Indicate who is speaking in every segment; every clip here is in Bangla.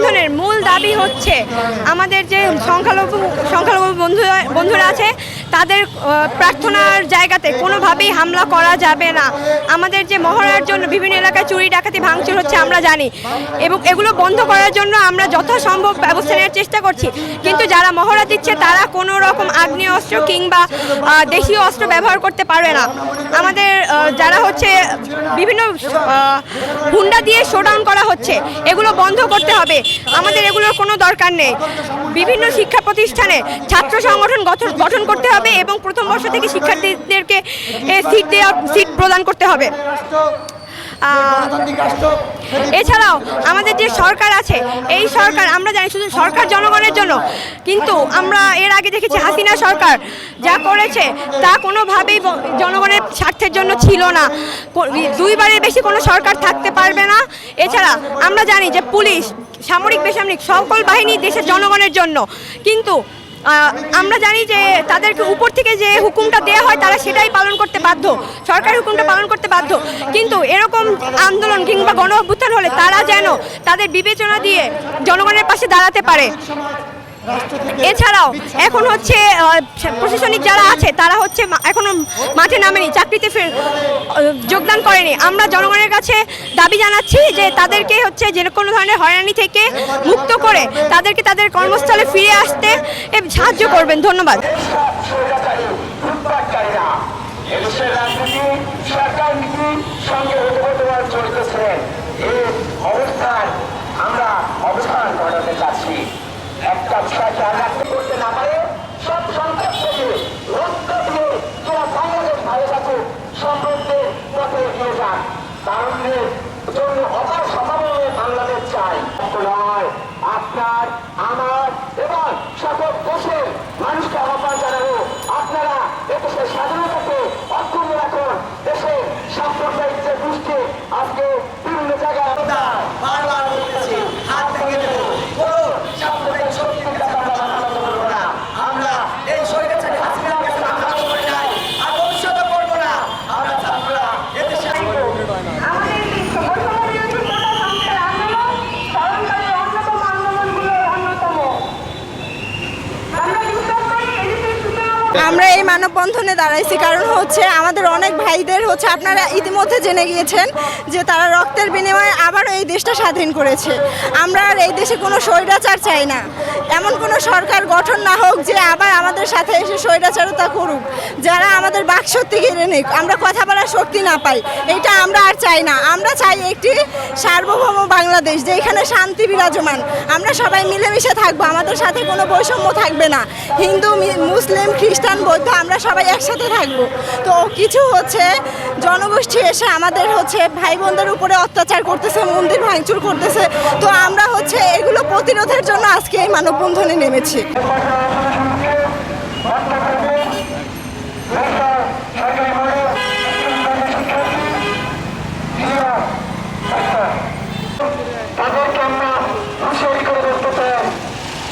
Speaker 1: মানববন্ধনের মূল দাবি হচ্ছে আমাদের যে সংখ্যালঘু সংখ্যালঘু বন্ধু বন্ধুরা আছে তাদের প্রার্থনার জায়গাতে কোনোভাবেই হামলা করা যাবে না। আমাদের যে মহড়ার জন্য বিভিন্ন এলাকায় চুরি, ডাকাতি, ভাঙচুর হচ্ছে আমরা জানি। এবং এগুলো বন্ধ করার জন্য আমরা যথাসম্ভব ব্যবস্থা নেওয়ার চেষ্টা করছি। কিন্তু যারা মহড়া দিচ্ছে, তারা কোনো রকম আগ্নেয় অস্ত্র কিংবা দেশীয় অস্ত্র ব্যবহার করতে পারবে না। আমাদের যারা হচ্ছে, বিভিন্ন হুন্ডা দিয়ে শোডাউন করা হচ্ছে, এগুলো বন্ধ করতে হবে। আমাদের এগুলোর কোনো দরকার নেই। বিভিন্ন শিক্ষা প্রতিষ্ঠানে ছাত্র সংগঠন গঠন গঠন করতে হবে এবং প্রথম বর্ষ থেকে শিক্ষার্থীদেরকে সিট দেওয়া সিট প্রদান করতে হবে। এছাড়াও আমাদের যে সরকার আছে, এই সরকার, আমরা জানি শুধু সরকার জনগণের জন্য, কিন্তু আমরা এর আগে দেখেছি হাসিনা সরকার যা করেছে, তা কোনোভাবেই জনগণের স্বার্থের জন্য ছিল না। দুইবারের বেশি কোনো সরকার থাকতে পারবে না। এছাড়া আমরা জানি যে পুলিশ, সামরিক, বেসামরিক সকল বাহিনী দেশের জনগণের জন্য, কিন্তু আমরা জানি যে তাদেরকে উপর থেকে যে হুকুমটা দেওয়া হয়, তারা সেটাই পালন করতে বাধ্য। সরকার হুকুমটা পালন করতে বাধ্য। কিন্তু এরকম আন্দোলন কিংবা গণ অভ্যুত্থান হলে তারা যেন তাদের বিবেচনা দিয়ে জনগণের পাশে দাঁড়াতে পারে। এছাড়াও, এখন হচ্ছে প্রশাসনিক যারা আছে, তারা হচ্ছে মা- এখনও মাঠে নামেনি, চাকরিতে ফের যোগদান করেনি। আমরা জনগণের কাছে দাবি জানাচ্ছি যে তাদেরকে হচ্ছে যে কোনো ধরনের হয়রানি থেকে মুক্ত করে তাদেরকে তাদের কর্মস্থলে ফিরে আসতে সাহায্য করবেন। ধন্যবাদ
Speaker 2: লুটপাটকারীরা এদেশের রাজনীতি সরকার নীতি সঙ্গে ওতপ্রোতভাবে চলতেছেন এই অবস্থান আমরা অবস্থান ঘটাতে চাচ্ছি একটা বিষয় খেয়াল রাখতে করতে না পারে সব সন্ত্রাস থেকে রক্ত দিয়ে যারা বাংলাদেশ ভালো থাকুক সমৃদ্ধের পথে এগিয়ে যান কারণের জন্য অপার সম্ভাবনা বাংলাদেশ চাই নয় আপনার আমার এবং সকল দেশের মানুষকে আহ্বান জানাব আপনারা এদেশের স্বাধীনতাকে অক্ষুণ্ণ রাখুন দেশের সাম্প্রদায়িক যে গোষ্ঠী আজকে বিভিন্ন জায়গায় আমরা বারবার বলতেছি হাত ভেঙে দেবো কোনো সাম্প্রদায়িক শক্তির কাছে আমরা মাথা নত করব না আমরা এই স্বৈরাচারী হাসিনার কাছে মাথা নত করি নাই আর ভবিষ্যতে করব না আমরা ছাত্ররা এদেশে
Speaker 1: আমাদের এই বৈষম্য বিরোধী কোটা সংস্কার আন্দোলন স্মরণকালের অন্যতম আন্দোলনগুলোর অন্যতম আমরা বিশ্বাস করি এদেশের সূচনা
Speaker 3: আমরা এই মানববন্ধনে দাঁড়াইছি, কারণ হচ্ছে আমাদের অনেক ভাইদের হচ্ছে আপনারা ইতিমধ্যে জেনে গিয়েছেন যে তারা রক্তের বিনিময়ে আবারও এই দেশটা স্বাধীন করেছে। আমরা আর এই দেশে কোনো স্বৈরাচার চাই না। এমন কোনো সরকার গঠন না হোক যে আবার আমাদের সাথে এসে স্বৈরাচারতা করুক। যারা আমাদের বাক বাকশক্তি কেড়ে নিক, আমরা কথা বলার শক্তি না পাই। এটা আমরা আর চাই না। আমরা চাই একটি সার্বভৌম বাংলাদেশ যেখানে শান্তি বিরাজমান। আমরা সবাই মিলেমিশে থাকব। আমাদের সাথে কোনো বৈষম্য থাকবে না। হিন্দু মুসলিম, খ্রিস্টান, বৌদ্ধ আমরা সবাই একসাথে থাকব। তো কিছু হচ্ছে, জনগোষ্ঠী এসে আমাদের হচ্ছে ভাই বোনদের উপরে অত্যাচার করতেছে, মন্দির ভাঙচুর করতেছে। তো আমরা হচ্ছে এগুলো প্রতিরোধের জন্য আজকে এই মানববন্ধনে নেমেছি।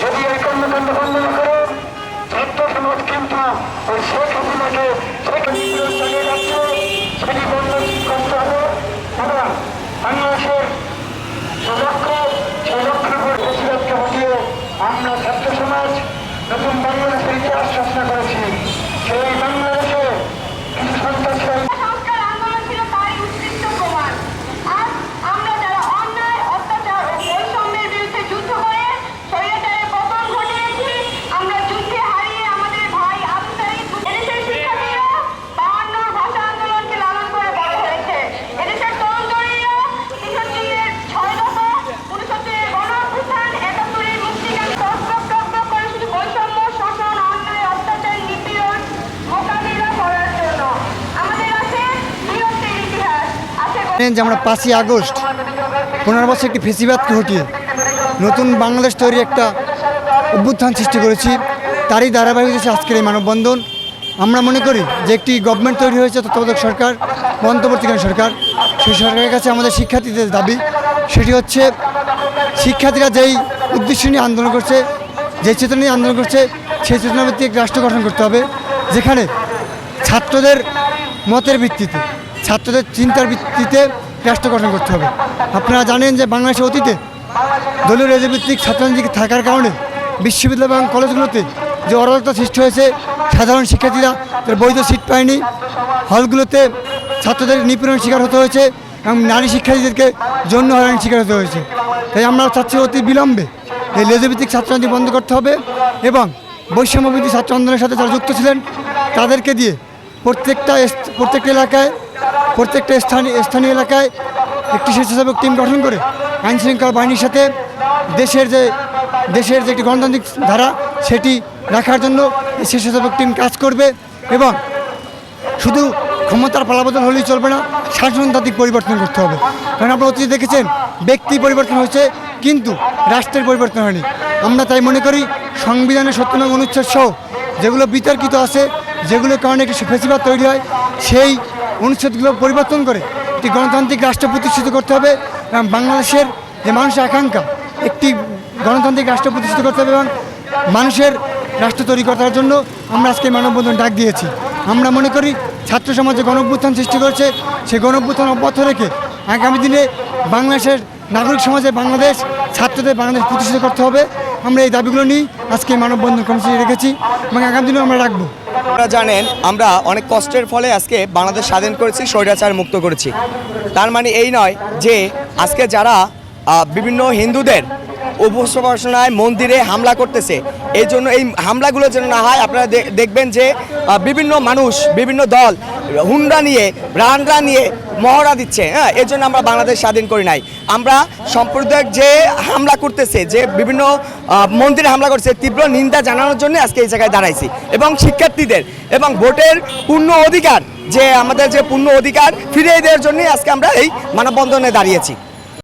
Speaker 2: যদি এই কর্মকাণ্ড বন্ধ না ওই শেখ হাসিনাকে শেখ হাসিনা চালিয়ে যাচ্ছে সেটি বন্ধ করতে হবে এবং বাংলাদেশের সুলক্ষ সেই লক্ষ্যের উপর বেশিরভাগকে হটিয়ে আমরা ছাত্র সমাজ নতুন বাংলাদেশের ইতিহাস রচনা করেছি সেই বাংলাদেশে কিছু সন্ত্রাসী
Speaker 1: সংস্কার আন্দোলন ছিল তারই উৎকৃষ্ট প্রমাণ আজ আমরা যারা অন্যায় অত্যাচার ও বৈষম্যের বিরুদ্ধে যুদ্ধ করে স্বৈরাচারের পতন ঘটিয়েছি আমরা যুদ্ধে হারিয়ে আমাদের ভাই আবু সাইদ এদেশের শিক্ষার্থীরা বায়ান্নর ভাষা আন্দোলনকে লালন করে বড় হয়েছে এদেশের তরুণ তরুণীরা ছেষট্টির ছয় দফা উনসত্তরের গণ অভ্যুত্থান একাত্তরের মুক্তিকামী টক টক টক টক করে শুধু বৈষম্য শোষণ অন্যায় অত্যাচার নিপীড়ন মোকাবিলা করার জন্য আমাদের আছে বীরত্বের ইতিহাস আছে
Speaker 4: জানেন যে আমরা পাঁচই আগস্ট, পনেরো বছর একটি ফেসিবাদকে হটিয়ে নতুন বাংলাদেশ তৈরি একটা অভ্যুত্থান সৃষ্টি করেছি। তারই ধারাবাহিক আজকের এই মানববন্ধন। আমরা মনে করি যে একটি গভর্নমেন্ট তৈরি হয়েছে তত্ত্বাবধায়ক সরকার বা অন্তর্বর্তীকালীন সরকার। সেই সরকারের কাছে আমাদের শিক্ষার্থীদের দাবি, সেটি হচ্ছে শিক্ষার্থীরা যেই উদ্দেশ্য নিয়ে আন্দোলন করছে, যে চেতনা নিয়ে আন্দোলন করছে, সেই চেতনাভিত্তিক রাষ্ট্র গঠন করতে হবে, যেখানে ছাত্রদের মতের ভিত্তিতে ছাত্রদের চিন্তার ভিত্তিতে রাষ্ট্র গঠন করতে হবে। আপনারা জানেন যে বাংলাদেশের অতীতে দলীয় রাজনৈতিক ছাত্ররাজনীতি থাকার কারণে বিশ্ববিদ্যালয় এবং কলেজগুলোতে যে অরাজকতা সৃষ্টি হয়েছে, সাধারণ শিক্ষার্থীরা তার বৈধ সিট পায়নি। হলগুলোতে ছাত্রদের নিপীড়নের শিকার হতে হয়েছে এবং নারী শিক্ষার্থীদেরকে যৌন হয়রানির শিকার হতে হয়েছে। তাই আমরা চাচ্ছি অতি বিলম্বে এই লেজভিত্তিক ছাত্ররাজনীতি বন্ধ করতে হবে এবং বৈষম্যবিধি ছাত্র আন্দোলনের সাথে যারা যুক্ত ছিলেন, তাদেরকে দিয়ে প্রত্যেকটা প্রত্যেকটা এলাকায় প্রত্যেকটা স্থানীয় স্থানীয় এলাকায় একটি স্বেচ্ছাসেবক টিম গঠন করে আইন শৃঙ্খলা বাহিনীর সাথে দেশের যে দেশের যে একটি গণতান্ত্রিক ধারা, সেটি রাখার জন্য এই স্বেচ্ছাসেবক টিম কাজ করবে এবং শুধু ক্ষমতার পালাবদল হলেই চলবে না, শাসনতান্ত্রিক পরিবর্তন করতে হবে। কারণ আপনারা অতীতে দেখেছেন, ব্যক্তি পরিবর্তন হয়েছে, কিন্তু রাষ্ট্রের পরিবর্তন হয়নি। আমরা তাই মনে করি সংবিধানের সত্য নং অনুচ্ছেদ সহ যেগুলো বিতর্কিত আছে, যেগুলোর কারণে একটি ফেসিবাদ তৈরি হয়, সেই অনুচ্ছেদগুলো পরিবর্তন করে একটি গণতান্ত্রিক রাষ্ট্র প্রতিষ্ঠিত করতে হবে এবং বাংলাদেশের যে মানুষের আকাঙ্ক্ষা, একটি গণতান্ত্রিক রাষ্ট্র প্রতিষ্ঠিত করতে হবে এবং মানুষের রাষ্ট্র তৈরি করার জন্য আমরা আজকে মানববন্ধন ডাক দিয়েছি। আমরা মনে করি ছাত্র সমাজে গণঅভ্যুত্থান সৃষ্টি করছে, সেই গণঅভ্যুত্থান অব্যাহত রেখে আগামী দিনে বাংলাদেশের নাগরিক সমাজে বাংলাদেশ, ছাত্রদের বাংলাদেশ প্রতিষ্ঠিত করতে হবে। আমরা এই দাবিগুলো নিয়ে আজকে মানববন্ধন কর্মসূচি রেখেছি এবং আগামী দিনেও আমরা রাখব।
Speaker 5: আপনারা জানেন, আমরা অনেক কষ্টের ফলে আজকে বাংলাদেশ স্বাধীন করেছি, স্বৈরাচার মুক্ত করেছি। তার মানে এই নয় যে আজকে যারা বিভিন্ন হিন্দুদের উপাসনায় মন্দিরে হামলা করতেছে, এই জন্য এই হামলাগুলো যেন না হয়, আপনারা দেখবেন যে বিভিন্ন মানুষ, বিভিন্ন দল হুন্ডা নিয়ে ব্রান্ডরা নিয়ে মহড়া দিচ্ছে হ্যাঁ? এর জন্য আমরা বাংলাদেশ স্বাধীন করি নাই। আমরা সম্প্রদায়ের যে হামলা করতেছে, যে বিভিন্ন মন্দিরে হামলা করছে, তীব্র নিন্দা জানানোর জন্য আজকে এই জায়গায় দাঁড়াইছি। এবং শিক্ষার্থীদের এবং ভোটের পূর্ণ অধিকার, যে আমাদের যে পূর্ণ অধিকার ফিরিয়ে দেওয়ার জন্য আজকে আমরা এই মানববন্ধনে দাঁড়িয়েছি।